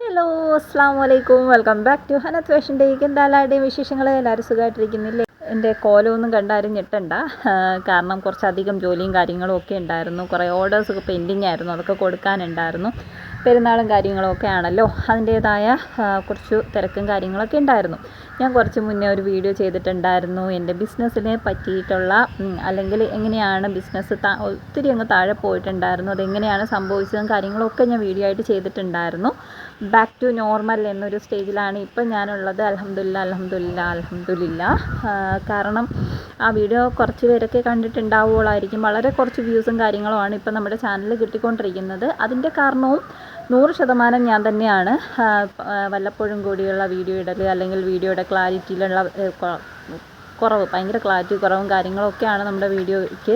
Hello അസ്സാം വലൈക്കും welcome back to Hanath fashion ഡേക്ക് എന്താ എല്ലാവരുടെയും വിശേഷങ്ങൾ എല്ലാവരും സുഖമായിട്ടിരിക്കുന്നില്ലേ? എന്റെ കോലമൊന്നും കണ്ടാരും ഞെട്ടണ്ട കാരണം കുറച്ചധികം ജോലിയും കാര്യങ്ങളും ഒക്കെ ഉണ്ടായിരുന്നു. കുറേ ഓർഡേഴ്സ് പെൻഡിങ് ആയിരുന്നു. അതൊക്കെ കൊടുക്കാനുണ്ടായിരുന്നു. പെരുന്നാളും കാര്യങ്ങളും ഒക്കെ ആണല്ലോ. അതിന്റേതായ കുറച്ച് തിരക്കും കാര്യങ്ങളൊക്കെ ഉണ്ടായിരുന്നു. ഞാൻ കുറച്ച് മുന്നേ ഒരു വീഡിയോ ചെയ്തിട്ടുണ്ടായിരുന്നു. എന്റെ ബിസിനസ്സിനെ പറ്റിയിട്ടുള്ള അല്ലെങ്കിൽ എങ്ങനെയാണ് ബിസിനസ് ഒത്തിരി അങ്ങ് താഴെ പോയിട്ടുണ്ടായിരുന്നു. അതെങ്ങനെയാണ് സംഭവിച്ചതും കാര്യങ്ങളൊക്കെ ഞാൻ വീഡിയോ ആയിട്ട് ചെയ്തിട്ടുണ്ടായിരുന്നു. ബാക്ക് ടു നോർമൽ എന്നൊരു സ്റ്റേജിലാണ് ഇപ്പം ഞാനുള്ളത്. അലഹമില്ല അലഹമില്ല അലഹമില്ല കാരണം ആ വീഡിയോ കുറച്ച് പേരൊക്കെ കണ്ടിട്ടുണ്ടാവുകയുള്ളായിരിക്കും. വളരെ കുറച്ച് വ്യൂസും കാര്യങ്ങളുമാണ് ഇപ്പം നമ്മുടെ ചാനൽ കിട്ടിക്കൊണ്ടിരിക്കുന്നത്. അതിന്റെ കാരണവും നൂറ് ശതമാനം ഞാൻ തന്നെയാണ്. വല്ലപ്പോഴും കൂടിയുള്ള വീഡിയോ ഇടൽ അല്ലെങ്കിൽ വീഡിയോയുടെ ക്ലാരിറ്റിയിലുള്ള കുറവ് ഭയങ്കര ക്ലാരിറ്റി കുറവും കാര്യങ്ങളൊക്കെയാണ് നമ്മുടെ വീഡിയോയ്ക്ക്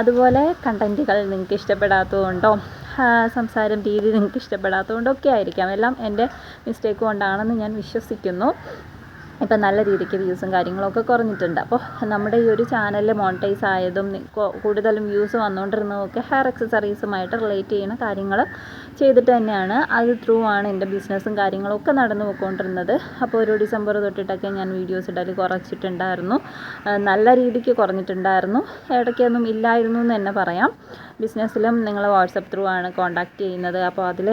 അതുപോലെ കണ്ടന്റുകൾ നിങ്ങൾക്ക് ഇഷ്ടപ്പെടാത്തതുകൊണ്ടോ സംസാരം രീതി നിങ്ങൾക്ക് ഇഷ്ടപ്പെടാത്തതുകൊണ്ടൊക്കെ ആയിരിക്കാം. എല്ലാം എന്റെ മിസ്റ്റേക്ക് കൊണ്ടാണെന്ന് ഞാൻ വിശ്വസിക്കുന്നു. ഇപ്പം നല്ല രീതിക്ക് വ്യൂസും കാര്യങ്ങളൊക്കെ കുറഞ്ഞിട്ടുണ്ട്. അപ്പോൾ നമ്മുടെ ഈ ഒരു ചാനൽ മോണിറ്റൈസ് ആയതും കൂടുതലും വ്യൂസ് വന്നുകൊണ്ടിരുന്നതും ഒക്കെ ഹെയർ അക്സസറീസുമായിട്ട് റിലേറ്റ് ചെയ്യുന്ന കാര്യങ്ങൾ ചെയ്തിട്ട് തന്നെയാണ്. അത് ത്രൂ ആണ് എന്റെ ബിസിനസ്സും കാര്യങ്ങളും ഒക്കെ നടന്നു പോയിക്കൊണ്ടിരുന്നത്. അപ്പോൾ ഒരു ഡിസംബർ തൊട്ടിട്ടൊക്കെ ഞാൻ വീഡിയോസ് ഇടൽ കുറച്ചിട്ടുണ്ടായിരുന്നു. നല്ല രീതിക്ക് കുറഞ്ഞിട്ടുണ്ടായിരുന്നു. ഇടയ്ക്കൊന്നും ഇല്ലായിരുന്നു എന്ന് തന്നെ പറയാം. ബിസിനസ്സിലും നിങ്ങൾ വാട്സപ്പ് ത്രൂ ആണ് കോൺടാക്റ്റ് ചെയ്യുന്നത്. അപ്പോൾ അതിൽ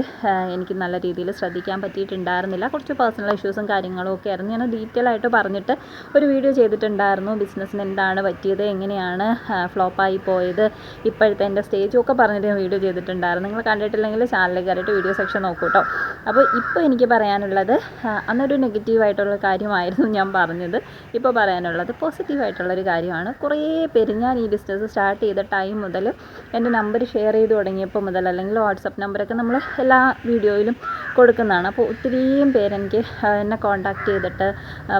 എനിക്ക് നല്ല രീതിയിൽ ശ്രദ്ധിക്കാൻ പറ്റിയിട്ടുണ്ടായിരുന്നില്ല. കുറച്ച് പേഴ്സണൽ ഇഷ്യൂസും കാര്യങ്ങളും ഒക്കെ ആയിരുന്നു. ഞാൻ ഡീറ്റെയിൽ ആയിട്ട് പറഞ്ഞിട്ട് ഒരു വീഡിയോ ചെയ്തിട്ടുണ്ടായിരുന്നു. ബിസിനസ്സിന് എന്താണ് പറ്റിയത് എങ്ങനെയാണ് ഫ്ലോപ്പായി പോയത് ഇപ്പോഴത്തെ എന്റെ സ്റ്റേജും ഒക്കെ പറഞ്ഞിട്ട് ഞാൻ വീഡിയോ ചെയ്തിട്ടുണ്ടായിരുന്നു. നിങ്ങൾ കണ്ടിട്ടില്ലെങ്കിൽ ചാനലിൽ കയറിയിട്ട് വീഡിയോ സെക്ഷൻ നോക്കൂ കേട്ടോ അപ്പോൾ ഇപ്പോൾ എനിക്ക് പറയാനുള്ളത് അന്നൊരു നെഗറ്റീവായിട്ടുള്ള കാര്യമായിരുന്നു ഞാൻ പറഞ്ഞത്. ഇപ്പോൾ പറയാനുള്ളത് പോസിറ്റീവായിട്ടുള്ളൊരു കാര്യമാണ്. കുറേ പേര് ഞാൻ ഈ ബിസിനസ് സ്റ്റാർട്ട് ചെയ്ത ടൈം മുതൽ എന്റെ നമ്പർ ഷെയർ ചെയ്ത് തുടങ്ങിയപ്പോൾ മുതൽ അല്ലെങ്കിൽ വാട്സപ്പ് നമ്പറൊക്കെ നമ്മൾ എല്ലാ വീഡിയോയിലും കൊടുക്കുന്നതാണ്. അപ്പോൾ ഒത്തിരിയും പേരെനിക്ക് എന്നെ കോൺടാക്ട് ചെയ്തിട്ട്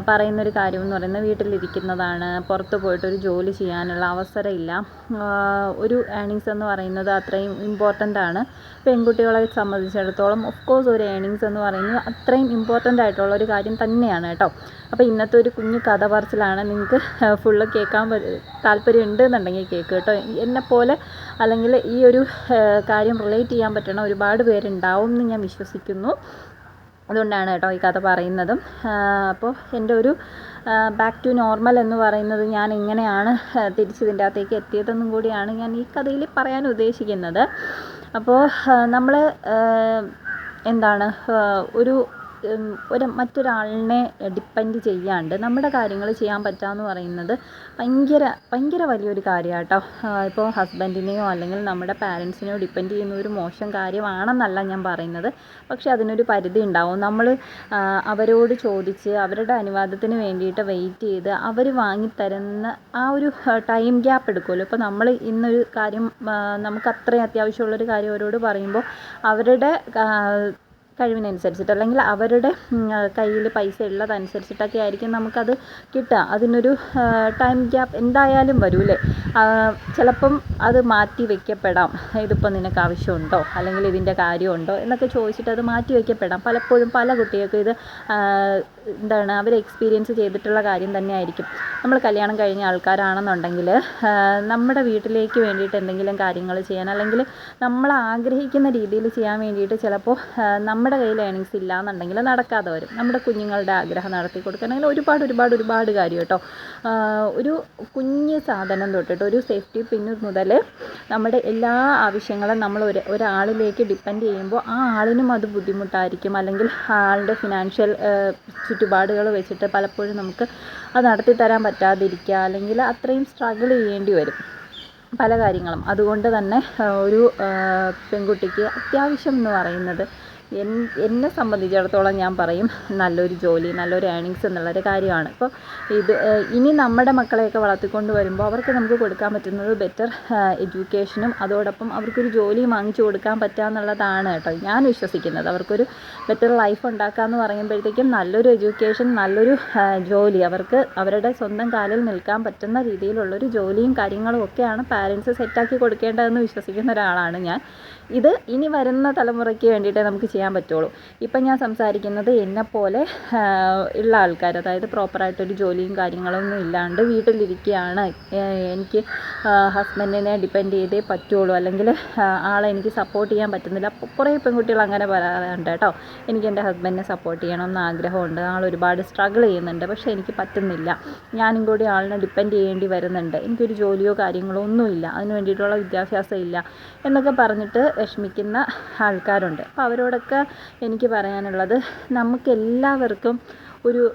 പറയുന്നൊരു കാര്യം എന്ന് പറയുന്നത് വീട്ടിലിരിക്കുന്നതാണ് പുറത്ത് പോയിട്ട് ഒരു ജോലി ചെയ്യാനുള്ള അവസരമില്ല. ഒരു ഏണിങ്സ് എന്ന് പറയുന്നത് അത്രയും ഇമ്പോർട്ടന്റ് ആണ്. പെൺകുട്ടികളെ സംബന്ധിച്ചിടത്തോളം ഓഫ് കോഴ്സ് ഒരു ഏണിങ്സ് എന്ന് പറയുന്നത് അത്രയും ഇമ്പോർട്ടന്റ് ആയിട്ടുള്ള ഒരു കാര്യം തന്നെയാണ് കേട്ടോ. അപ്പോൾ ഇന്നത്തെ ഒരു കുഞ്ഞു കഥ പറച്ചിലാണ് നിങ്ങൾക്ക് ഫുള്ള് കേൾക്കാൻ താല്പര്യം ഉണ്ട് എന്നുണ്ടെങ്കിൽ കേൾക്ക് കേട്ടോ. എന്നെപ്പോലെ അല്ലെങ്കിൽ ഈ ഒരു കാര്യം റിലേറ്റ് ചെയ്യാൻ പറ്റണ ഒരുപാട് പേരുണ്ടാവും എന്ന് ഞാൻ വിശ്വസിക്കുന്നു. അതുകൊണ്ടാണ് കേട്ടോ ഈ കഥ പറയുന്നതും. അപ്പോൾ എന്റെ ഒരു ബാക്ക് ടു നോർമൽ എന്ന് പറയുന്നത് ഞാൻ എങ്ങനെയാണ് തിരിച്ചിതിന്റെ അകത്തേക്ക് എത്തിയതെന്നും കൂടിയാണ് ഞാൻ ഈ കഥയിൽ പറയാൻ ഉദ്ദേശിക്കുന്നത്. അപ്പോൾ നമ്മൾ എന്താണ് ഒരു ഒരു മറ്റൊരാളിനെ ഡിപ്പെൻഡ് ചെയ്യാണ്ട് നമ്മുടെ കാര്യങ്ങൾ ചെയ്യാൻ പറ്റുക എന്ന് പറയുന്നത് ഭയങ്കര ഭയങ്കര വലിയൊരു കാര്യമാണ് കേട്ടോ ഇപ്പോൾ ഹസ്ബൻഡിനെയോ അല്ലെങ്കിൽ നമ്മുടെ പാരൻസിനെയോ ഡിപ്പെൻഡ് ചെയ്യുന്ന ഒരു മോശം കാര്യമാണെന്നല്ല ഞാൻ പറയുന്നത്. പക്ഷേ അതിനൊരു പരിധി ഉണ്ടാവും. നമ്മൾ അവരോട് ചോദിച്ച് അവരുടെ അനുവാദത്തിന് വേണ്ടിയിട്ട് വെയിറ്റ് ചെയ്ത് അവർ വാങ്ങിത്തരുന്ന ആ ഒരു ടൈം ഗ്യാപ്പ് എടുക്കുമല്ലോ. ഇപ്പോൾ നമ്മൾ ഇന്നൊരു കാര്യം നമുക്ക് അത്രയും അത്യാവശ്യമുള്ളൊരു കാര്യം അവരോട് പറയുമ്പോൾ അവരുടെ കഴിവിനനുസരിച്ചിട്ട് അല്ലെങ്കിൽ അവരുടെ കയ്യിൽ പൈസ ഉള്ളതനുസരിച്ചിട്ടൊക്കെ ആയിരിക്കും നമുക്കത് കിട്ടുക. അതിനൊരു ടൈം ഗ്യാപ്പ് എന്തായാലും വരൂലേ ചിലപ്പം അത് മാറ്റി വയ്ക്കപ്പെടാം ഇതിപ്പോൾ നിനക്ക് ആവശ്യമുണ്ടോ? അല്ലെങ്കിൽ ഇതിന്റെ കാര്യമുണ്ടോ? എന്നൊക്കെ ചോദിച്ചിട്ട് അത് മാറ്റി വയ്ക്കപ്പെടാം പലപ്പോഴും പല കുട്ടികൾക്കും ഇത് എന്താണ് അവർ എക്സ്പീരിയൻസ് ചെയ്തിട്ടുള്ള കാര്യം തന്നെ ആയിരിക്കും നമ്മൾ കല്യാണം കഴിഞ്ഞ ആൾക്കാരാണെന്നുണ്ടെങ്കിൽ നമ്മുടെ വീട്ടിലേക്ക് വേണ്ടിയിട്ട് എന്തെങ്കിലും കാര്യങ്ങൾ ചെയ്യാൻ അല്ലെങ്കിൽ നമ്മൾ ആഗ്രഹിക്കുന്ന രീതിയിൽ ചെയ്യാൻ വേണ്ടിയിട്ട് ചിലപ്പോൾ നമ്മുടെ കയ്യിൽ ഏണിങ്സ് ഇല്ല എന്നുണ്ടെങ്കിൽ നടക്കാതെ വരും. നമ്മുടെ കുഞ്ഞുങ്ങളുടെ ആഗ്രഹം നടത്തി അങ്ങനെ ഒരുപാട് ഒരുപാട് ഒരുപാട് കാര്യം കേട്ടോ. ഒരു കുഞ്ഞ് സാധനം തൊട്ടിട്ട് ഒരു സേഫ്റ്റി പിന്ന് മുതൽ നമ്മുടെ എല്ലാ ആവശ്യങ്ങളും നമ്മൾ ഒരു ഒരാളിലേക്ക് ഡിപ്പെൻഡ് ചെയ്യുമ്പോൾ ആ ആളിനും അത് ബുദ്ധിമുട്ടായിരിക്കും. അല്ലെങ്കിൽ ആളുടെ ഫിനാൻഷ്യൽ ചുറ്റുപാടുകൾ വെച്ചിട്ട് പലപ്പോഴും നമുക്ക് അത് നടത്തി തരാൻ പറ്റാതിരിക്കുക അല്ലെങ്കിൽ അത്രയും സ്ട്രഗിൾ ചെയ്യേണ്ടി വരും. പല കാര്യങ്ങളും. അതുകൊണ്ട് തന്നെ ഒരു പെൺകുട്ടിക്ക് അത്യാവശ്യം എന്ന് പറയുന്നത് എന്നെ സംബന്ധിച്ചിടത്തോളം ഞാൻ പറയും നല്ലൊരു ജോലി നല്ലൊരു ഏണിങ്സ് എന്നുള്ളൊരു കാര്യമാണ്. ഇപ്പോൾ ഇത് ഇനി നമ്മുടെ മക്കളെയൊക്കെ വളർത്തിക്കൊണ്ട് വരുമ്പോൾ അവർക്ക് നമുക്ക് കൊടുക്കാൻ പറ്റുന്നത് ബെറ്റർ എഡ്യൂക്കേഷനും അതോടൊപ്പം അവർക്കൊരു ജോലിയും വാങ്ങിച്ചു കൊടുക്കാൻ പറ്റുക എന്നുള്ളതാണ് കേട്ടോ ഞാൻ വിശ്വസിക്കുന്നത്. അവർക്കൊരു ബെറ്റർ ലൈഫ് ഉണ്ടാക്കുക എന്ന് പറയുമ്പോഴത്തേക്കും നല്ലൊരു എഡ്യൂക്കേഷൻ നല്ലൊരു ജോലി അവർക്ക് അവരുടെ സ്വന്തം കാലിൽ നിൽക്കാൻ പറ്റുന്ന രീതിയിലുള്ളൊരു ജോലിയും കാര്യങ്ങളും ഒക്കെയാണ് പാരൻസ് സെറ്റാക്കി കൊടുക്കേണ്ടതെന്ന് വിശ്വസിക്കുന്ന ഒരാളാണ് ഞാൻ. ഇത് ഇനി വരുന്ന തലമുറയ്ക്ക് വേണ്ടിയിട്ട് നമുക്ക് ചെയ്യാൻ പറ്റുള്ളൂ. ഇപ്പം ഞാൻ സംസാരിക്കുന്നത് എന്നെപ്പോലെ ഉള്ള ആൾക്കാർ അതായത് പ്രോപ്പറായിട്ടൊരു ജോലിയും കാര്യങ്ങളൊന്നും ഇല്ലാണ്ട് വീട്ടിലിരിക്കുകയാണ് എനിക്ക് ഹസ്ബൻഡിനെ ഡിപ്പെൻഡ് ചെയ്തേ പറ്റുള്ളൂ. അല്ലെങ്കിൽ ആളെ എനിക്ക് സപ്പോർട്ട് ചെയ്യാൻ പറ്റുന്നില്ല. കുറേ പെൺകുട്ടികൾ അങ്ങനെ പറയാറുണ്ട് കേട്ടോ. എനിക്ക് എന്റെ ഹസ്ബൻഡിനെ സപ്പോർട്ട് ചെയ്യണം എന്ന് ആഗ്രഹമുണ്ട്. ആൾ ഒരുപാട് സ്ട്രഗിൾ ചെയ്യുന്നുണ്ട്. പക്ഷേ എനിക്ക് പറ്റുന്നില്ല. ഞാനും കൂടി ആളിനെ ഡിപ്പെൻഡ് ചെയ്യേണ്ടി വരുന്നുണ്ട്. എനിക്കൊരു ജോലിയോ കാര്യങ്ങളോ ഒന്നുമില്ല. അതിന് വേണ്ടിയിട്ടുള്ള വിദ്യാഭ്യാസം ഇല്ല. എന്നൊക്കെ പറഞ്ഞിട്ട് വിഷമിക്കുന്ന ആൾക്കാരുണ്ട്. അപ്പോൾ അവരോടൊക്കെ എനിക്ക് പറയാനുള്ളത്. നമുക്ക് എല്ലാവർക്കും ഒരു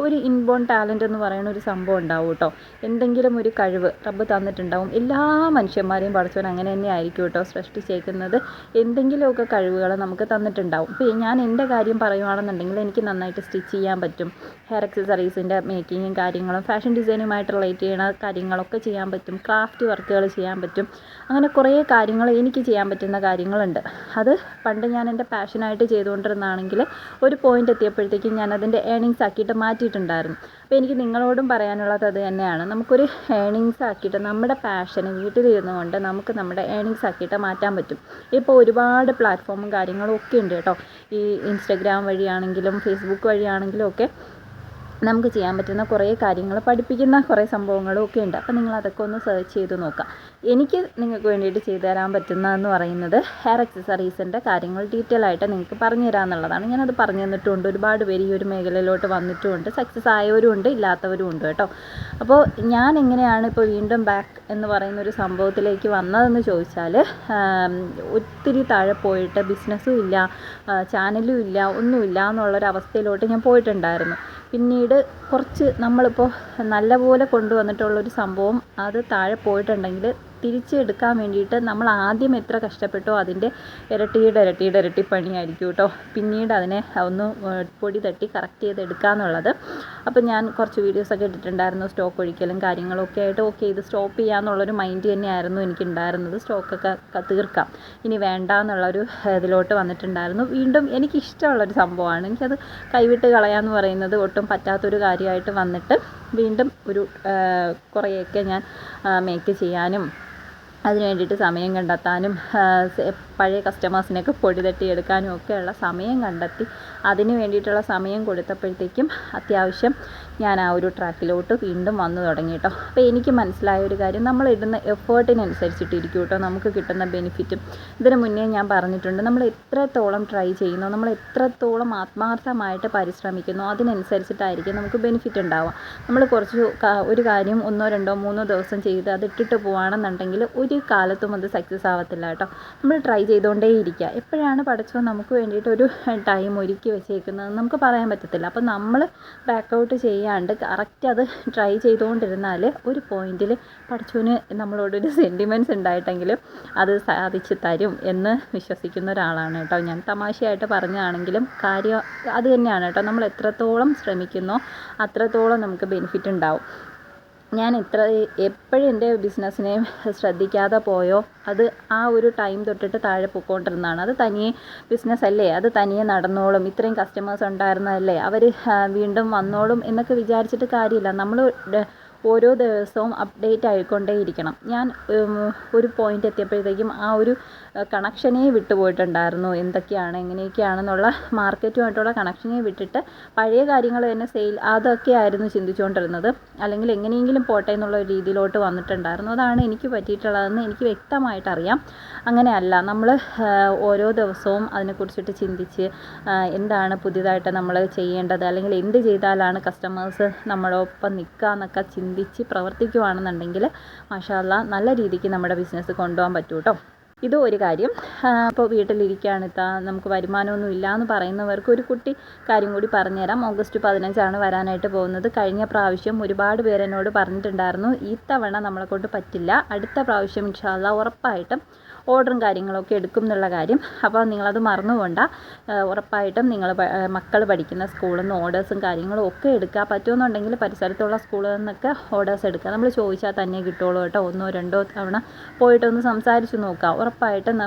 ഒരു ഇൻബോൺ ടാലന്റ് എന്ന് പറയുന്ന ഒരു സംഭവം ഉണ്ടാവും കേട്ടോ. എന്തെങ്കിലും ഒരു കഴിവ് റബ്ബ് തന്നിട്ടുണ്ടാവും. എല്ലാ മനുഷ്യന്മാരെയും പഠിച്ചവൻ അങ്ങനെ തന്നെ ആയിരിക്കും കേട്ടോ സൃഷ്ടിച്ചേക്കുന്നത്. എന്തെങ്കിലുമൊക്കെ കഴിവുകൾ നമുക്ക് തന്നിട്ടുണ്ടാവും. ഇപ്പോൾ ഞാൻ എന്റെ കാര്യം പറയുവാണെന്നുണ്ടെങ്കിൽ എനിക്ക് നന്നായിട്ട് സ്റ്റിച്ച് ചെയ്യാൻ പറ്റും. ഹെയർ അക്സസറീസിന്റെ മേക്കിങ്ങും കാര്യങ്ങളും ഫാഷൻ ഡിസൈനുമായിട്ട് റിലേറ്റ് ചെയ്യുന്ന കാര്യങ്ങളൊക്കെ ചെയ്യാൻ പറ്റും. ക്രാഫ്റ്റ് വർക്കുകൾ ചെയ്യാൻ പറ്റും. അങ്ങനെ കുറേ കാര്യങ്ങൾ എനിക്ക് ചെയ്യാൻ പറ്റുന്ന കാര്യങ്ങളുണ്ട്. അത് പണ്ട് ഞാൻ എന്റെ പാഷനായിട്ട് ചെയ്തുകൊണ്ടിരുന്നതാണെങ്കിൽ ഒരു പോയിന്റ് എത്തിയപ്പോഴത്തേക്കും ഞാൻ അതിന്റെ ഏണിങ്സ് ആക്കിയിട്ട് മാറ്റിയിട്ടുണ്ടായിരുന്നു. അപ്പോൾ എനിക്ക് നിങ്ങളോടും പറയാനുള്ളത് അത് തന്നെയാണ്. നമുക്കൊരു ഏണിങ്സ് ആക്കിയിട്ട് നമ്മുടെ പാഷന് വീട്ടിലിരുന്നു കൊണ്ട് നമുക്ക് നമ്മുടെ ഏണിങ്സ് ആക്കിയിട്ട് മാറ്റാൻ പറ്റും. ഇപ്പോൾ ഒരുപാട് പ്ലാറ്റ്ഫോമും കാര്യങ്ങളും ഒക്കെ ഉണ്ട് കേട്ടോ. ഈ ഇൻസ്റ്റഗ്രാം വഴിയാണെങ്കിലും ഫേസ്ബുക്ക് വഴിയാണെങ്കിലും ഒക്കെ നമുക്ക് ചെയ്യാൻ പറ്റുന്ന കുറേ കാര്യങ്ങൾ പഠിപ്പിക്കുന്ന കുറേ സംഭവങ്ങളും ഒക്കെ ഉണ്ട്. അപ്പോൾ നിങ്ങൾ അതൊക്കെ ഒന്ന് സെർച്ച് ചെയ്ത് നോക്കാം. എനിക്ക് നിങ്ങൾക്ക് വേണ്ടിയിട്ട് ചെയ്തു തരാൻ പറ്റുന്നതെന്ന് പറയുന്നത് ഹെയർ അക്സസറീസിന്റെ കാര്യങ്ങൾ ഡീറ്റെയിൽ ആയിട്ട് നിങ്ങൾക്ക് പറഞ്ഞു തരാമെന്നുള്ളതാണ് ഞാനത് പറഞ്ഞു തന്നിട്ടുമുണ്ട് ഒരുപാട് പേര് ഈ ഒരു മേഖലയിലോട്ട് വന്നിട്ടുമുണ്ട് സക്സസ് ആയവരും ഉണ്ട് ഇല്ലാത്തവരും ഉണ്ട് കേട്ടോ. അപ്പോൾ ഞാൻ എങ്ങനെയാണ് ഇപ്പോൾ വീണ്ടും ബാക്ക് എന്ന് പറയുന്ന ഒരു സംഭവത്തിലേക്ക് വന്നതെന്ന് ചോദിച്ചാൽ ഒത്തിരി താഴെ പോയിട്ട് ബിസിനസ്സും ഇല്ല ചാനലും ഇല്ല ഒന്നുമില്ല എന്നുള്ളൊരവസ്ഥയിലോട്ട് ഞാൻ പോയിട്ടുണ്ടായിരുന്നു. പിന്നീട് കുറച്ച് നമ്മളിപ്പോൾ നല്ലപോലെ കൊണ്ടുവന്നിട്ടുള്ളൊരു സംഭവം അത് താഴെ പോയിട്ടുണ്ടെങ്കിൽ തിരിച്ചെടുക്കാൻ വേണ്ടിയിട്ട് നമ്മൾ ആദ്യം എത്ര കഷ്ടപ്പെട്ടോ അതിന്റെ ഇരട്ടിയുടെ ഇരട്ടിയുടെ ഇരട്ടി പണിയായിരിക്കും കേട്ടോ. പിന്നീട് അതിനെ ഒന്ന് പൊടി തട്ടി കറക്റ്റ് ചെയ്ത് എന്നുള്ളത് അപ്പോൾ ഞാൻ കുറച്ച് വീഡിയോസൊക്കെ ഇട്ടിട്ടുണ്ടായിരുന്നു സ്റ്റോക്ക് ഒഴിക്കലും കാര്യങ്ങളൊക്കെ ആയിട്ട്. ഓക്കെ ഇത് സ്റ്റോപ്പ് ചെയ്യാന്നുള്ളൊരു മൈൻഡ് തന്നെയായിരുന്നു എനിക്കുണ്ടായിരുന്നത്. സ്റ്റോക്കൊക്കെ തീർക്കാം. ഇനി വേണ്ട എന്നുള്ളൊരു ഇതിലോട്ട് വന്നിട്ടുണ്ടായിരുന്നു. വീണ്ടും എനിക്കിഷ്ടമുള്ളൊരു സംഭവമാണ്. എനിക്കത് കൈവിട്ട് കളയാന്ന് പറയുന്നത് ഒട്ടും പറ്റാത്തൊരു കാര്യമായിട്ട് വന്നിട്ട് വീണ്ടും ഒരു കുറേയൊക്കെ ഞാൻ മേക്ക് ചെയ്യാനും അതിന് വേണ്ടിയിട്ട് സമയം കണ്ടെത്താനും പഴയ കസ്റ്റമേഴ്സിനെയൊക്കെ പൊടി തട്ടിയെടുക്കാനും ഒക്കെയുള്ള സമയം കണ്ടെത്തി. അതിന് വേണ്ടിയിട്ടുള്ള സമയം കൊടുത്തപ്പോഴത്തേക്കും അത്യാവശ്യം ഞാൻ ആ ഒരു ട്രാക്കിലോട്ട് വീണ്ടും വന്നു തുടങ്ങി കേട്ടോ അപ്പോൾ എനിക്ക് മനസ്സിലായ ഒരു കാര്യം നമ്മൾ ഇടുന്ന എഫേർട്ടിനനുസരിച്ചിട്ടിരിക്കും കേട്ടോ നമുക്ക് കിട്ടുന്ന ബെനിഫിറ്റും ഇതിന് മുന്നേ ഞാൻ പറഞ്ഞിട്ടുണ്ട് നമ്മൾ എത്രത്തോളം ട്രൈ ചെയ്യുന്നു നമ്മൾ എത്രത്തോളം ആത്മാർത്ഥമായിട്ട് പരിശ്രമിക്കുന്നു അതിനനുസരിച്ചിട്ടായിരിക്കും നമുക്ക് ബെനിഫിറ്റ് ഉണ്ടാവുക. നമ്മൾ കുറച്ച് ഒരു കാര്യം ഒന്നോ രണ്ടോ മൂന്നോ ദിവസം ചെയ്ത് അത് ഇട്ടിട്ട് പോവുകയാണെന്നുണ്ടെങ്കിൽ ഒരു കാലത്തും അത് സക്സസ് ആവത്തില്ല കേട്ടോ നമ്മൾ ട്രൈ ചെയ്തുകൊണ്ടേ ഇരിക്കുക എപ്പോഴാണ് പഠിച്ചോ നമുക്ക് വേണ്ടിയിട്ട് ഒരു ടൈം ഒരുക്കി വെച്ചേക്കുന്നത് നമുക്ക് പറയാൻ പറ്റത്തില്ല. അപ്പോൾ നമ്മൾ ബാക്ക് ഔട്ട് ചെയ്യാണ്ട് കറക്റ്റ് അത് ട്രൈ ചെയ്തുകൊണ്ടിരുന്നാൽ ഒരു പോയിന്റിൽ പഠിച്ചുവിന് നമ്മളോടൊരു സെന്റിമെന്റ്സ് ഉണ്ടായിട്ടെങ്കിലും അത് സാധിച്ച് തരും എന്ന് വിശ്വസിക്കുന്ന ഒരാളാണ് കേട്ടോ. ഞാൻ തമാശയായിട്ട് പറഞ്ഞതാണെങ്കിലും കാര്യം അത് തന്നെയാണ് കേട്ടോ. നമ്മൾ എത്രത്തോളം ശ്രമിക്കുന്നോ അത്രത്തോളം നമുക്ക് ബെനിഫിറ്റ് ഉണ്ടാവും. ഞാൻ ഇത്ര എപ്പോഴും എന്റെ ബിസിനസ്സിനെ ശ്രദ്ധിക്കാതെ പോയോ? അത് ആ ഒരു ടൈം തൊട്ടിട്ട് താഴെ പൊയ്ക്കൊണ്ടിരുന്നതാണ് അത് തനിയെ ബിസിനസ് അല്ലേ അത് തനിയെ നടന്നോളും. ഇത്രയും കസ്റ്റമേഴ്സ് ഉണ്ടായിരുന്നതല്ലേ? അവർ വീണ്ടും വന്നോളും എന്നൊക്കെ വിചാരിച്ചിട്ട് കാര്യമില്ല. നമ്മൾ ഓരോ ദിവസവും അപ്ഡേറ്റ് ആയിക്കൊണ്ടേയിരിക്കണം. ഞാൻ ഒരു പോയിന്റ് എത്തിയപ്പോഴത്തേക്കും ആ ഒരു കണക്ഷനേ വിട്ടുപോയിട്ടുണ്ടായിരുന്നു എന്തൊക്കെയാണ് എങ്ങനെയൊക്കെയാണെന്നുള്ള മാർക്കറ്റുമായിട്ടുള്ള കണക്ഷനെ വിട്ടിട്ട് പഴയ കാര്യങ്ങൾ തന്നെ സെയിൽ അതൊക്കെ ആയിരുന്നു ചിന്തിച്ചുകൊണ്ടിരുന്നത്. അല്ലെങ്കിൽ എങ്ങനെയെങ്കിലും പോട്ടെ എന്നുള്ള രീതിയിലോട്ട് വന്നിട്ടുണ്ടായിരുന്നു. അതാണ് എനിക്ക് പറ്റിയിട്ടുള്ളതെന്ന് എനിക്ക് വ്യക്തമായിട്ടറിയാം അങ്ങനെയല്ല നമ്മൾ ഓരോ ദിവസവും അതിനെക്കുറിച്ചിട്ട് ചിന്തിച്ച് എന്താണ് പുതിയതായിട്ട് നമ്മൾ ചെയ്യേണ്ടത്? അല്ലെങ്കിൽ എന്ത് ചെയ്താലാണ് കസ്റ്റമേഴ്സ് നമ്മളൊപ്പം നിൽക്കുക എന്നൊക്കെ ചിന്തിച്ച് പ്രവർത്തിക്കുകയാണെന്നുണ്ടെങ്കിൽ മാഷാല്ല നല്ല രീതിക്ക് നമ്മുടെ ബിസിനസ് കൊണ്ടുപോകാൻ പറ്റും കേട്ടോ ഇതും ഒരു കാര്യം. ഇപ്പോൾ വീട്ടിലിരിക്കുകയാണ് ഇത്താ നമുക്ക് വരുമാനമൊന്നും ഇല്ല എന്ന് പറയുന്നവർക്ക് ഒരു കുട്ടി കാര്യം കൂടി പറഞ്ഞുതരാം. ഓഗസ്റ്റ് പതിനഞ്ചാണ് വരാനായിട്ട് പോകുന്നത്. കഴിഞ്ഞ പ്രാവശ്യം ഒരുപാട് പേരെന്നോട് പറഞ്ഞിട്ടുണ്ടായിരുന്നു ഈ തവണ നമ്മളെ കൊണ്ട് പറ്റില്ല. അടുത്ത പ്രാവശ്യം ഇൻഷാല്ല ഉറപ്പായിട്ടും ഓർഡറും കാര്യങ്ങളൊക്കെ എടുക്കും എന്നുള്ള കാര്യം. അപ്പോൾ നിങ്ങളത് മറന്നു പോകണ്ട ഉറപ്പായിട്ടും നിങ്ങൾ മക്കൾ പഠിക്കുന്ന സ്കൂളിൽ നിന്ന് ഓർഡേഴ്സും കാര്യങ്ങളും ഒക്കെ എടുക്കുക പറ്റുമെന്നുണ്ടെങ്കിൽ പരിസരത്തുള്ള സ്കൂളിൽ നിന്നൊക്കെ ഓർഡേഴ്സ് എടുക്കുക നമ്മൾ ചോദിച്ചാൽ തന്നെ കിട്ടുള്ളൂ കേട്ടോ. ഒന്നോ രണ്ടോ തവണ പോയിട്ടൊന്ന് സംസാരിച്ച് നോക്കുക ഉറപ്പായിട്ടും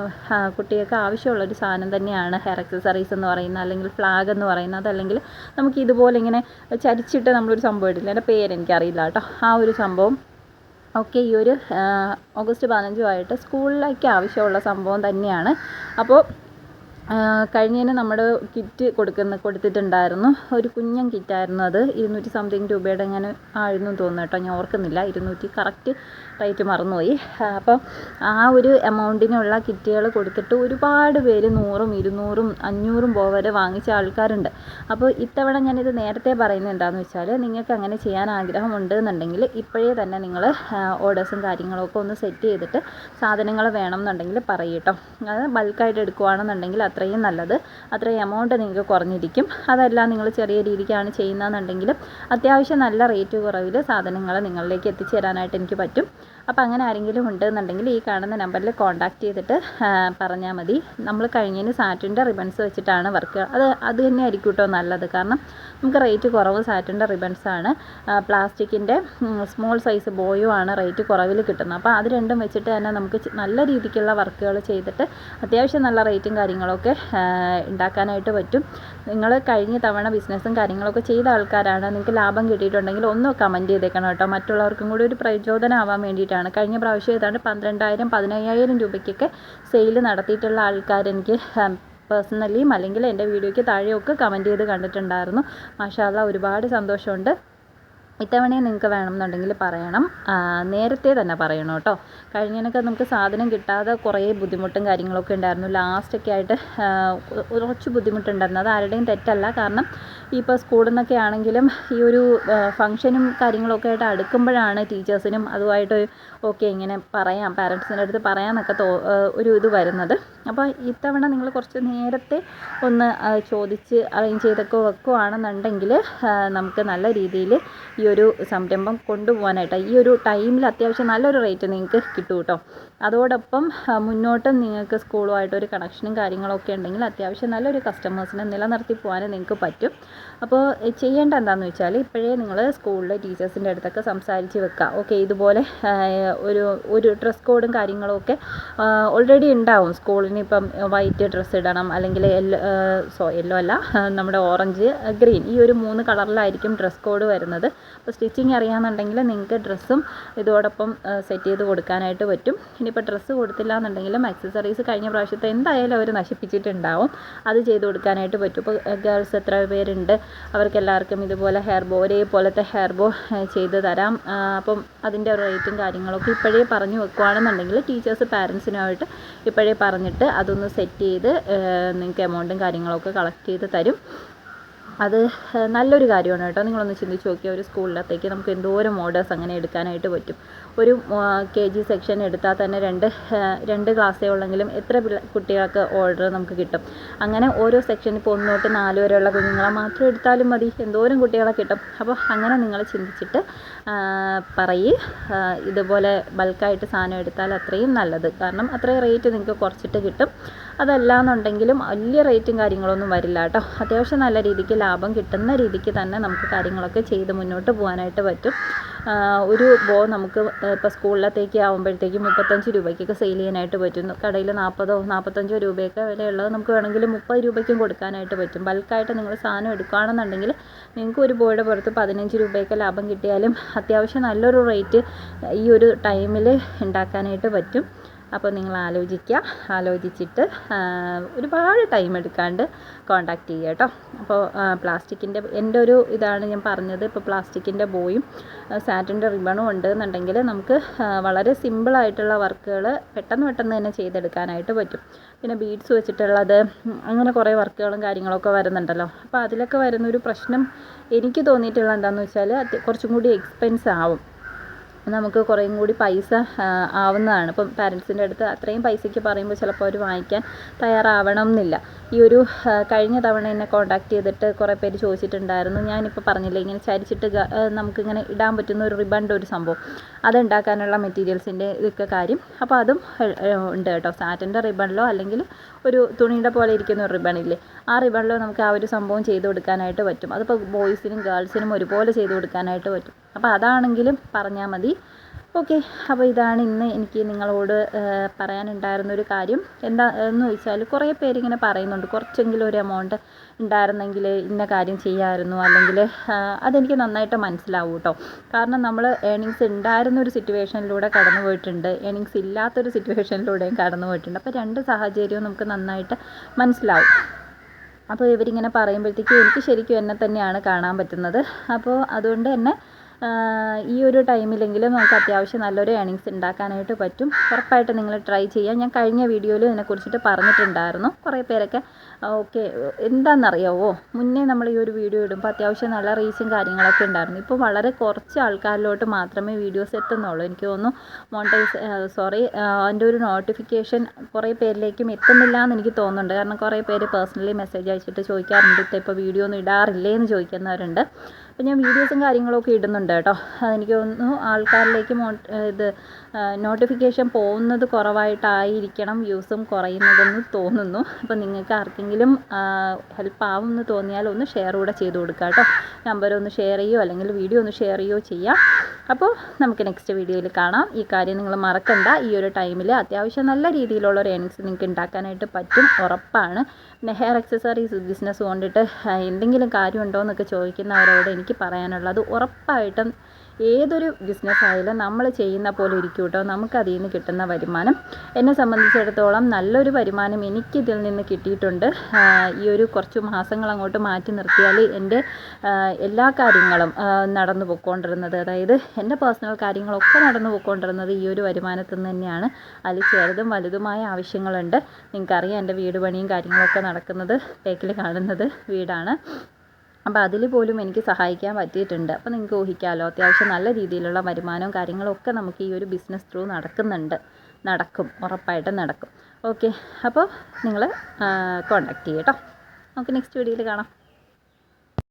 കുട്ടികൾക്ക് ആവശ്യമുള്ളൊരു സാധനം തന്നെയാണ് ഹെയർ അക്സസറീസ് എന്ന് പറയുന്നത് അല്ലെങ്കിൽ ഫ്ലാഗ് എന്ന് പറയുന്നത് അല്ലെങ്കിൽ നമുക്ക് ഇതുപോലെ ഇങ്ങനെ ചരിച്ചിട്ട് നമ്മളൊരു സംഭവം ഇടില്ല എന്റെ പേര് എനിക്കറിയില്ല കേട്ടോ. ആ ഒരു സംഭവം ഒക്കെ ഈ ഒരു ഓഗസ്റ്റ് പതിനഞ്ചുമായിട്ട് സ്കൂളിലേക്ക് ആവശ്യമുള്ള സംഭവം തന്നെയാണ്. അപ്പോൾ കഴിഞ്ഞതിന് നമ്മൾ കിറ്റ് കൊടുക്കുന്ന കൊടുത്തിട്ടുണ്ടായിരുന്നു. ഒരു കുഞ്ഞൻ കിറ്റായിരുന്നു അത്. ഇരുന്നൂറ്റി സംതിങ് രൂപയുടെ എങ്ങനെ ആയിരുന്നു തോന്നുന്നു കേട്ടോ. ഞാൻ ഓർക്കുന്നില്ല. ഇരുന്നൂറ്റി കറക്റ്റ് റേറ്റ് മറന്നുപോയി. അപ്പം ആ ഒരു എമൗണ്ടിനുള്ള കിറ്റുകൾ കൊടുത്തിട്ട് ഒരുപാട് പേര് നൂറും ഇരുന്നൂറും അഞ്ഞൂറും രൂപ വരെ വാങ്ങിച്ച ആൾക്കാരുണ്ട്. അപ്പോൾ ഇത്തവണ ഞാനിത് നേരത്തെ പറയുന്നത് എന്താണെന്ന് വെച്ചാൽ നിങ്ങൾക്ക് അങ്ങനെ ചെയ്യാൻ ആഗ്രഹമുണ്ട് എന്നുണ്ടെങ്കിൽ ഇപ്പോഴേ തന്നെ നിങ്ങൾ ഓർഡേഴ്സും കാര്യങ്ങളൊക്കെ ഒന്ന് സെറ്റ് ചെയ്തിട്ട് സാധനങ്ങൾ വേണം എന്നുണ്ടെങ്കിൽ പറയൂട്ടോ അത് ബൾക്കായിട്ട് എടുക്കുകയാണെന്നുണ്ടെങ്കിൽ അത്രയും നല്ലത്. അത്രയും എമൗണ്ട് നിങ്ങൾക്ക് കുറഞ്ഞിരിക്കും. അതെല്ലാം നിങ്ങൾ ചെറിയ രീതിക്കാണ് ചെയ്യുന്നതെന്നുണ്ടെങ്കിൽ അത്യാവശ്യം നല്ല റേറ്റ് കുറവിൽ സാധനങ്ങൾ നിങ്ങളിലേക്ക് എത്തിച്ചേരാനായിട്ട് എനിക്ക് പറ്റും. അപ്പോൾ അങ്ങനെ ആരെങ്കിലും ഉണ്ടെന്നുണ്ടെങ്കിൽ ഈ കാണുന്ന നമ്പറിൽ കോൺടാക്റ്റ് ചെയ്തിട്ട് പറഞ്ഞാൽ മതി. നമ്മൾ കഴിഞ്ഞതിന് സാറ്റിന്റെ റിബൺസ് വെച്ചിട്ടാണ് വർക്ക് അത് അത് തന്നെ ആയിരിക്കും കേട്ടോ നല്ലത്. കാരണം നമുക്ക് റേറ്റ് കുറവ് സാറ്റിന്റെ റിബൺസാണ് പ്ലാസ്റ്റിക്കിന്റെ സ്മോൾ സൈസ് ബോയും ആണ് റേറ്റ് കുറവിൽ കിട്ടുന്നത്. അപ്പോൾ അത് രണ്ടും വെച്ചിട്ട് തന്നെ നമുക്ക് നല്ല രീതിക്കുള്ള വർക്കുകൾ ചെയ്തിട്ട് അത്യാവശ്യം നല്ല റേറ്റും കാര്യങ്ങളൊക്കെ ഉണ്ടാക്കാനായിട്ട് പറ്റും. നിങ്ങൾ കഴിഞ്ഞ തവണ ബിസിനസ്സും കാര്യങ്ങളൊക്കെ ചെയ്ത ആൾക്കാരാണ്. നിങ്ങൾക്ക് ലാഭം കിട്ടിയിട്ടുണ്ടെങ്കിൽ ഒന്ന് കമന്റ് ചെയ്തേക്കണം കേട്ടോ. മറ്റുള്ളവർക്കും കൂടി ഒരു പ്രചോദനമാവാൻ വേണ്ടിയിട്ടാണ്. കഴിഞ്ഞ പ്രാവശ്യം ഏതാണ്ട് പന്ത്രണ്ടായിരം പതിനയ്യായിരം രൂപയ്ക്കൊക്കെ സെയിൽ നടത്തിയിട്ടുള്ള ആൾക്കാർ എനിക്ക് പേഴ്സണലിയും അല്ലെങ്കിൽ എന്റെ വീഡിയോയ്ക്ക് താഴെയൊക്കെ കമന്റ് ചെയ്ത് കണ്ടിട്ടുണ്ടായിരുന്നു. മാഷാല്ല ഒരുപാട് സന്തോഷമുണ്ട്. ഇത്തവണയും നിങ്ങൾക്ക് വേണമെന്നുണ്ടെങ്കിൽ പറയണം. നേരത്തെ തന്നെ പറയണം കേട്ടോ. കഴിഞ്ഞതിനൊക്കെ നമുക്ക് സാധനം കിട്ടാതെ കുറേ ബുദ്ധിമുട്ടും കാര്യങ്ങളൊക്കെ ഉണ്ടായിരുന്നു. ലാസ്റ്റൊക്കെ ആയിട്ട് കുറച്ച് ബുദ്ധിമുട്ടുണ്ടായിരുന്നു. അത് ആരുടെയും തെറ്റല്ല. കാരണം ഇപ്പോൾ സ്കൂളിൽ നിന്നൊക്കെ ആണെങ്കിലും ഈ ഒരു ഫംഗ്ഷനും കാര്യങ്ങളൊക്കെ ആയിട്ട് അടുക്കുമ്പോഴാണ് ടീച്ചേഴ്സിനും അതുമായിട്ട് ഓക്കെ ഇങ്ങനെ പറയാം. പാരൻസിന്റെ അടുത്ത് പറയാമെന്നൊക്കെ തോ ഒരു ഇത് വരുന്നത്. അപ്പോൾ ഇത്തവണ നിങ്ങൾ കുറച്ച് നേരത്തെ ഒന്ന് ചോദിച്ച് അറേഞ്ച് ചെയ്തൊക്കെ വെക്കുകയാണെന്നുണ്ടെങ്കിൽ നമുക്ക് നല്ല രീതിയിൽ ഈ ഒരു സംരംഭം കൊണ്ടുപോകാനായിട്ട്. ഈ ഒരു ടൈമിൽ അത്യാവശ്യം നല്ലൊരു റേറ്റ് നിങ്ങൾക്ക് കിട്ടും കേട്ടോ. അതോടൊപ്പം മുന്നോട്ടും നിങ്ങൾക്ക് സ്കൂളുമായിട്ട് ഒരു കണക്ഷനും കാര്യങ്ങളൊക്കെ ഉണ്ടെങ്കിൽ അത്യാവശ്യം നല്ലൊരു കസ്റ്റമേഴ്സിനെ നിലനിർത്തി പോകാനും നിങ്ങൾക്ക് പറ്റും. അപ്പോൾ ചെയ്യേണ്ട എന്താണെന്ന് വെച്ചാൽ ഇപ്പോഴേ നിങ്ങൾ സ്കൂളിലെ ടീച്ചേഴ്സിന്റെ അടുത്തൊക്കെ സംസാരിച്ച് വെക്കുക ഓക്കെ ഇതുപോലെ ഒരു ഒരു ഡ്രസ് കോഡും കാര്യങ്ങളും ഒക്കെ ഓൾറെഡി ഉണ്ടാവും. സ്കൂളിന് ഇപ്പം വൈറ്റ് ഡ്രസ്സ് ഇടണം അല്ലെങ്കിൽ യെല്ലോ സോ യെല്ലോ അല്ല നമ്മുടെ ഓറഞ്ച് ഗ്രീൻ ഈ ഒരു മൂന്ന് കളറിലായിരിക്കും ഡ്രസ് കോഡ് വരുന്നത്. അപ്പോൾ സ്റ്റിച്ചിങ് അറിയാമെന്നുണ്ടെങ്കിൽ നിങ്ങൾക്ക് ഡ്രസ്സും ഇതോടൊപ്പം സെറ്റ് ചെയ്ത് കൊടുക്കാനായിട്ട് പറ്റും. ഇനിയിപ്പോൾ ഡ്രസ്സ് കൊടുത്തില്ല എന്നുണ്ടെങ്കിലും ആക്സസറീസ് കഴിഞ്ഞ പ്രാവശ്യത്തെ എന്തായാലും അവർ നശിപ്പിച്ചിട്ടുണ്ടാവും. അത് ചെയ്ത് കൊടുക്കാനായിട്ട് പറ്റും. ഇപ്പോൾ ഗേൾസ് എത്ര പേരുണ്ട്? അവർക്ക് എല്ലാവർക്കും ഇതുപോലെ ഹെയർ ബോ ഒരേപോലത്തെ ഹെയർ ബോ ചെയ്ത് തരാം. അപ്പം അതിന്റെ റേറ്റും കാര്യങ്ങളൊക്കെ ഇപ്പോഴേ പറഞ്ഞു വെക്കുകയാണെന്നുണ്ടെങ്കിൽ ടീച്ചേഴ്സ് പാരൻസിനുമായിട്ട് ഇപ്പോഴേ പറഞ്ഞിട്ട് അതൊന്ന് സെറ്റ് ചെയ്ത് നിങ്ങൾക്ക് എമൗണ്ടും കാര്യങ്ങളൊക്കെ കളക്ട് ചെയ്ത് തരും. അത് നല്ലൊരു കാര്യമാണ് കേട്ടോ. നിങ്ങളൊന്ന് ചിന്തിച്ച് നോക്കിയാൽ ഒരു സ്കൂളിലത്തേക്ക് നമുക്ക് എന്തോരം മോഡേഴ്സ് അങ്ങനെ എടുക്കാനായിട്ട് പറ്റും. ഒരു കെ ജി സെക്ഷൻ എടുത്താൽ തന്നെ രണ്ട് രണ്ട് ക്ലാസ്സേ ഉള്ളെങ്കിലും എത്ര കുട്ടികൾക്ക് ഓർഡർ നമുക്ക് കിട്ടും. അങ്ങനെ ഓരോ സെക്ഷൻ ഇപ്പോൾ ഒന്ന് തൊട്ട് നാല് വരെയുള്ള കുഞ്ഞുങ്ങളെ മാത്രം എടുത്താലും മതി. എന്തോരം കുട്ടികളെ കിട്ടും. അപ്പോൾ അങ്ങനെ നിങ്ങൾ ചിന്തിച്ചിട്ട് പറയ്. ഇതുപോലെ ബൾക്കായിട്ട് സാധനം എടുത്താൽ അത്രയും നല്ലത്. കാരണം അത്രയും റേറ്റ് നിങ്ങൾക്ക് കുറച്ചിട്ട് കിട്ടും. അതല്ല എന്നുണ്ടെങ്കിലും വലിയ റേറ്റും കാര്യങ്ങളൊന്നും വരില്ല കേട്ടോ. അത്യാവശ്യം നല്ല രീതിക്ക് ലാഭം കിട്ടുന്ന രീതിക്ക് തന്നെ നമുക്ക് കാര്യങ്ങളൊക്കെ ചെയ്ത് മുന്നോട്ട് പോകാനായിട്ട് പറ്റും. ഒരു ബോ നമുക്ക് ഇപ്പോൾ സ്കൂളിലത്തേക്ക് ആകുമ്പോഴത്തേക്കും മുപ്പത്തഞ്ച് രൂപയ്ക്കൊക്കെ സെയിൽ ചെയ്യാനായിട്ട് പറ്റുന്നു. കടയിൽ നാൽപ്പതോ നാൽപ്പത്തഞ്ചോ രൂപയൊക്കെ വിലയുള്ളത് നമുക്ക് വേണമെങ്കിൽ മുപ്പത് രൂപയ്ക്കും കൊടുക്കാനായിട്ട് പറ്റും. ബൾക്കായിട്ട് നിങ്ങൾ സാധനം എടുക്കുകയാണെന്നുണ്ടെങ്കിൽ നിങ്ങൾക്ക് ഒരു ബോയുടെ പുറത്ത് പതിനഞ്ച് രൂപയൊക്കെ ലാഭം കിട്ടിയാലും അത്യാവശ്യം നല്ലൊരു റേറ്റ് ഈ ഒരു ടൈമിൽ ഉണ്ടാക്കാനായിട്ട് പറ്റും. അപ്പോൾ നിങ്ങൾ ആലോചിക്കുക ആലോചിച്ചിട്ട് ഒരുപാട് ടൈം എടുക്കാണ്ട് കോണ്ടാക്ട് ചെയ്യുക കേട്ടോ. അപ്പോൾ പ്ലാസ്റ്റിക്കിന്റെ എന്റെ ഒരു ഇതാണ് ഞാൻ പറഞ്ഞത്. ഇപ്പോൾ പ്ലാസ്റ്റിക്കിന്റെ ബോയും സാറ്റിന്റെ റിബണും ഉണ്ട് എന്നുണ്ടെങ്കിൽ നമുക്ക് വളരെ സിമ്പിളായിട്ടുള്ള വർക്കുകൾ പെട്ടെന്ന് പെട്ടെന്ന് തന്നെ ചെയ്തെടുക്കാനായിട്ട് പറ്റും. പിന്നെ ബീഡ്സ് വെച്ചിട്ടുള്ളത് അങ്ങനെ കുറേ വർക്കുകളും കാര്യങ്ങളൊക്കെ വരുന്നുണ്ടല്ലോ. അപ്പോൾ അതിലൊക്കെ വരുന്നൊരു പ്രശ്നം എനിക്ക് തോന്നിയിട്ടുള്ള എന്താണെന്ന് വെച്ചാൽ കുറച്ചും കൂടി എക്സ്പെൻസ് ആവും. നമുക്ക് കുറേയും കൂടി പൈസ ആവുന്നതാണ്. ഇപ്പം പാരൻസിന്റെ അടുത്ത് അത്രയും പൈസയ്ക്ക് പറയുമ്പോൾ ചിലപ്പോൾ അവർ വാങ്ങിക്കാൻ തയ്യാറാവണം എന്നില്ല ഈ ഒരു കഴിഞ്ഞ തവണ എന്നെ കോൺടാക്ട് ചെയ്തിട്ട് കുറേ പേര് ചോദിച്ചിട്ടുണ്ടായിരുന്നു. ഞാനിപ്പോൾ പറഞ്ഞില്ലേ ഇങ്ങനെ ചരിച്ചിട്ട് നമുക്കിങ്ങനെ ഇടാൻ പറ്റുന്ന ഒരു റിബണിന്റെ ഒരു സംഭവം. അതുണ്ടാക്കാനുള്ള മെറ്റീരിയൽസിന്റെ ഇതൊക്കെ കാര്യം. അപ്പോൾ അതും ഉണ്ട് കേട്ടോ. സാറ്റിന്റെ റിബണിലോ അല്ലെങ്കിൽ ഒരു തുണിയുടെ പോലെ ഇരിക്കുന്ന ഒരു റിബണില്ലേ ആ റിബണിലോ നമുക്ക് ആ ഒരു സംഭവം ചെയ്ത് കൊടുക്കാനായിട്ട് പറ്റും. അതിപ്പോൾ ബോയ്സിനും ഗേൾസിനും ഒരുപോലെ ചെയ്ത് കൊടുക്കാനായിട്ട് പറ്റും. അപ്പോൾ അതാണെങ്കിലും പറഞ്ഞാൽ മതി. ഓക്കെ അപ്പോൾ ഇതാണ് ഇന്ന് എനിക്ക് നിങ്ങളോട് പറയാനുണ്ടായിരുന്ന ഒരു കാര്യം. എന്താ എന്ന് ചോദിച്ചാൽ കുറേ പേരിങ്ങനെ പറയുന്നുണ്ട്. കുറച്ചെങ്കിലും ഒരു എമൗണ്ട് ഉണ്ടായിരുന്നെങ്കിൽ ഇന്ന കാര്യം ചെയ്യാമായിരുന്നു അല്ലെങ്കിൽ അതെനിക്ക് നന്നായിട്ട് മനസ്സിലാവും കേട്ടോ. കാരണം നമ്മൾ ഏണിങ്സ് ഉണ്ടായിരുന്ന ഒരു സിറ്റുവേഷനിലൂടെ കടന്നു പോയിട്ടുണ്ട്. ഏണിങ്സ് ഇല്ലാത്തൊരു സിറ്റുവേഷനിലൂടെയും കടന്നു പോയിട്ടുണ്ട്. അപ്പോൾ രണ്ട് സാഹചര്യവും നമുക്ക് നന്നായിട്ട് മനസ്സിലാവും. അപ്പോൾ ഇവരിങ്ങനെ പറയുമ്പോഴത്തേക്കും എനിക്ക് ശരിക്കും എന്നെ തന്നെയാണ് കാണാൻ പറ്റുന്നത്. അപ്പോൾ അതുകൊണ്ട് തന്നെ ഈ ഒരു ടൈമിലെങ്കിലും നമുക്ക് അത്യാവശ്യം നല്ലൊരു ഏണിങ്സ് ഉണ്ടാക്കാനായിട്ട് പറ്റും. ഉറപ്പായിട്ട് നിങ്ങൾ ട്രൈ ചെയ്യാം. ഞാൻ കഴിഞ്ഞ വീഡിയോയിൽ ഇതിനെക്കുറിച്ചിട്ട് പറഞ്ഞിട്ടുണ്ടായിരുന്നു. കുറേ പേരൊക്കെ ഓക്കെ എന്താണെന്നറിയാവോ മുന്നേ നമ്മൾ ഈ ഒരു വീഡിയോ ഇടുമ്പോൾ അത്യാവശ്യം നല്ല റീച്ചും കാര്യങ്ങളൊക്കെ ഉണ്ടായിരുന്നു. ഇപ്പോൾ വളരെ കുറച്ച് ആൾക്കാരിലോട്ട് മാത്രമേ വീഡിയോസ് എത്തുന്നുള്ളൂ. എനിക്ക് തോന്നുന്നു മോണിറ്റൈസ് സോറി അതിന്റെ ഒരു നോട്ടിഫിക്കേഷൻ കുറേ പേരിലേക്കും എത്തുന്നില്ല എന്ന് എനിക്ക് തോന്നുന്നുണ്ട്. കാരണം കുറേ പേര് പേഴ്സണലി മെസ്സേജ് അയച്ചിട്ട് ചോദിക്കാറുണ്ട് ഇപ്പം ഇപ്പോൾ വീഡിയോ ഒന്നും ഇടാറില്ലേ? എന്ന് ചോദിക്കുന്നവരുണ്ട്. അപ്പോൾ ഞാൻ വീഡിയോസും കാര്യങ്ങളൊക്കെ ഇടുന്നുണ്ട് കേട്ടോ. അതെനിക്ക് തോന്നുന്നു ആൾക്കാരിലേക്ക് മോ ഇത് നോട്ടിഫിക്കേഷൻ പോകുന്നത് കുറവായിട്ടായിരിക്കണം വ്യൂസും കുറയുന്നതെന്ന് തോന്നുന്നു. അപ്പോൾ നിങ്ങൾക്ക് ആർക്കെങ്കിലും ഹെൽപ്പ് ആവും എന്ന് തോന്നിയാൽ ഒന്ന് ഷെയർ കൂടെ ചെയ്ത് കൊടുക്കുക കേട്ടോ. നമ്പർ ഒന്ന് ഷെയർ ചെയ്യുകയോ അല്ലെങ്കിൽ വീഡിയോ ഒന്ന് ഷെയർ ചെയ്യുകയോ ചെയ്യാം. അപ്പോൾ നമുക്ക് നെക്സ്റ്റ് വീഡിയോയിൽ കാണാം. ഈ കാര്യം നിങ്ങൾ മറക്കണ്ട. ഈ ഒരു ടൈമിൽ അത്യാവശ്യം നല്ല രീതിയിലുള്ള ഒരു ഏണിങ്സ് നിങ്ങൾക്ക് ഉണ്ടാക്കാനായിട്ട് പറ്റും. ഉറപ്പാണ്. പിന്നെ ഹെയർ അക്സസറീസ് ബിസിനസ് കൊണ്ടിട്ട് എന്തെങ്കിലും കാര്യമുണ്ടോ എന്നൊക്കെ ചോദിക്കുന്നവരോട് എനിക്ക് പറയാനുള്ളത്. ഉറപ്പായിട്ടും ഏതൊരു ബിസിനസ് ആയാലും നമ്മൾ ചെയ്യുന്ന പോലെ ഇരിക്കും കേട്ടോ നമുക്ക് അതിൽ നിന്ന് കിട്ടുന്ന വരുമാനം. എന്നെ സംബന്ധിച്ചിടത്തോളം നല്ലൊരു വരുമാനം എനിക്കിതിൽ നിന്ന് കിട്ടിയിട്ടുണ്ട്. ഈ ഒരു കുറച്ച് മാസങ്ങൾ അങ്ങോട്ട് മാറ്റി നിർത്തിയാൽ എന്റെ എല്ലാ കാര്യങ്ങളും നടന്നു പോയിക്കൊണ്ടിരുന്നത്. അതായത് എന്റെ പേഴ്സണൽ കാര്യങ്ങളൊക്കെ നടന്നു പോയിക്കൊണ്ടിരുന്നത് ഈ ഒരു വരുമാനത്തിൽ നിന്ന് തന്നെയാണ്. അതിൽ ചെറുതും വലുതുമായ ആവശ്യങ്ങളുണ്ട്. നിങ്ങൾക്കറിയാം എന്റെ വീട് പണിയും കാര്യങ്ങളൊക്കെ നടക്കുന്നത് തേക്കിൽ കാണുന്നത് വീടാണ്. അപ്പോൾ അതിൽ പോലും എനിക്ക് സഹായിക്കാൻ പറ്റിയിട്ടുണ്ട്. അപ്പോൾ നിങ്ങൾക്ക് ഊഹിക്കാമല്ലോ അത്യാവശ്യം നല്ല രീതിയിലുള്ള വരുമാനവും കാര്യങ്ങളൊക്കെ നമുക്ക് ഈ ഒരു ബിസിനസ് ത്രൂ നടക്കുന്നുണ്ട്. നടക്കും ഉറപ്പായിട്ടും നടക്കും. ഓക്കെ അപ്പോൾ നിങ്ങൾ കോണ്ടാക്ട് ചെയ്യട്ടോ നമുക്ക് നെക്സ്റ്റ് വീഡിയോയിൽ കാണാം.